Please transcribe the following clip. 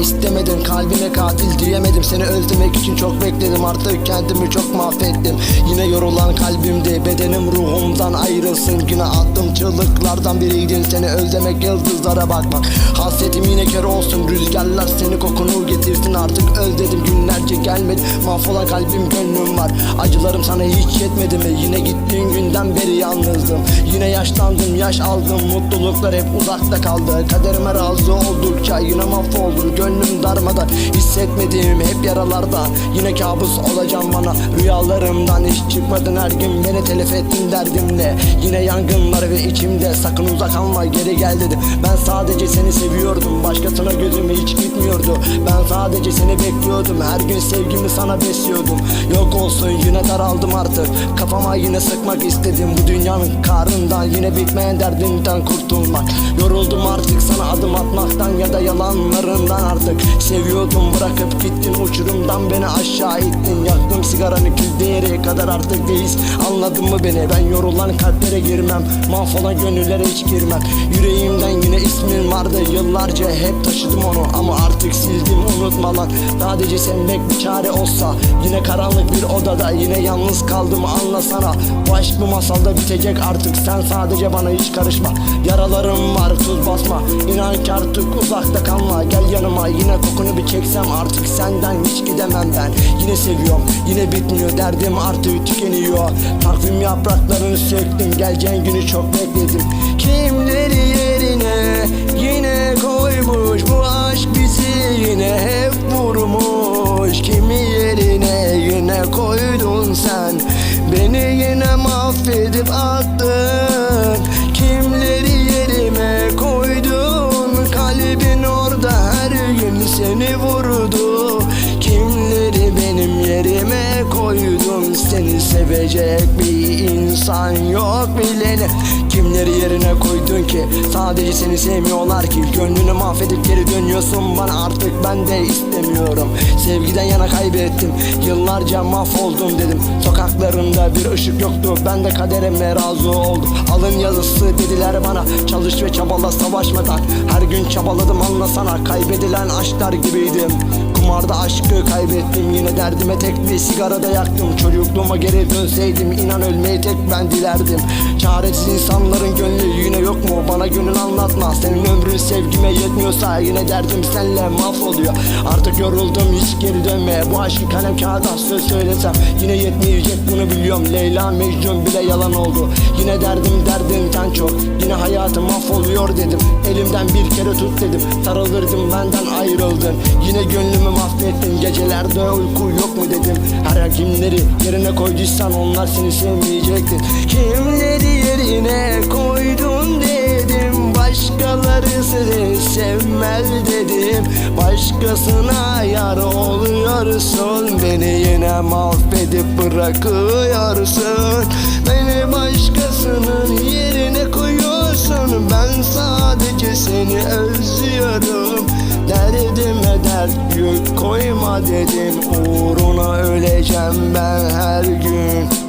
istemedin Kalbine katil diyemedim. Seni özlemek için çok bekledim. Artık kendimi çok mahvettim. Yine yorulan kalbimde Bedenim ruhumdan ayrılsın. Yine attım çığlıklardan biriydin. Seni özlemek yıldızlara bakmak. Hasretim yine kör olsun. Rüzgarlar seni kokunu getirsin. Artık özledim. Günlerce gelmedi. Mahvolan kalbim gönlüm var. Acılarım sana hiç yetmedi mi? Yine gittiğin günden beri yalnızdım. Yine yaşlandım. Yaş aldım. Mutluluklar hep uzakta kaldı. Kaderime razı oldukça yine mahvoldum Gönlüm darmada. Hissetmediğim hep yaralarda. Yine kabus olacağım bana. Rüyalarımdan hiç çıkmadın. Her gün Beni telef ettin derdimle. Yine yangınlar ve içimde Sakın uzak kalma geri gel dedim. Ben sadece seni seviyordum. Başkasına gözüm hiç gitmiyordu. Ben sadece seni bekliyordum. Her gün sevgimi sana besliyordum. Yok olsun yine daraldım artık. Kafama yine sıkmak istedim. Bu dünyanın karından Yine bitmeyen derdimden kurtulmak. Yoruldum artık sana adım atmaktan Ya da yalanlarından artık Seviyordum bırakıp gittin. Uçurumdan beni aşağı ittin. Yaktım sigaranı kül değeri kadar artık değiliz Anladın mı beni? Ben yorulan kalplere girmem. Mahvolan gönüllere hiç girmem. Yüreğimden yine ismin vardı. Yıllarca hep taşıdım onu. Ama artık sildim unutma lan Sadece sevmek bir çare olsa Yine karanlık bir odada Yine yalnız kaldım. Anlasana Bu aşk bu masalda bitecek. Artık Sen sadece bana hiç karışma. Yaralarım var tuz basma İnan ki artık uzakta kalma. Gel yanıma yine kokunu bir çeksem Artık senden hiç gidemem ben. Yine seviyorum yine bitmiyor Derdim artık tükeniyor. Takvim yapraklarını söktüm Geleceğin günü çok bekledim. Kimleri yerine yine koymuş? Bu aşk bizi yine hep vurmuş. Kimi yerine yine koydun sen? Beni yine mahvedip attın Seni sevecek bir insan yok bileni Kimleri yerine koydun ki? Sadece seni sevmiyorlar ki. Gönlünü mahvedip geri dönüyorsun. Bana Artık ben de istemiyorum. Sevgiden yana kaybettim. Yıllarca mahvoldum dedim. Sokaklarında bir ışık yoktu. Ben de kaderime razı oldum. Alın yazısı dediler bana. Çalış ve çabala savaşmadan Her gün çabaladım anlasana. Kaybedilen aşklar gibiydim Kumarda aşkı kaybettim. Yine derdime tek bir sigarada yaktım. Çocukluğuma geri dönseydim inan ölmeyi tek ben dilerdim. Çaresiz insanların gönlü yine yok mu? Bana gönül anlatma. Senin ömrün sevgime yetmiyorsa Yine derdim senle mahvoluyor. Artık yoruldum hiç geri dönme. Bu aşkı kalem kağıda söz söylesem Yine yetmeyecek. Bunu biliyorum. Leyla Mecnun bile yalan oldu. Yine derdim derdimden çok. Yine hayatım mahvoluyor dedim. Elimden bir kere tut dedim. Sarılırdım benden ayrıldın. Yine gönlümü mahvettin. Gecelerde uyku yok mu dedim Her kimleri yerine koyduysan Onlar seni sevmeyecekti Kimleri yerine koydun dedim. Başkaları seni sevmez dedim. Başkasına yar oluyorsun. Beni yine mahvedip bırakıyorsun. Beni başkasının yerine koyuyorsun. Ben sadece seni özlüyorum Dert yük koyma dedim Uğruna öleceğim ben her gün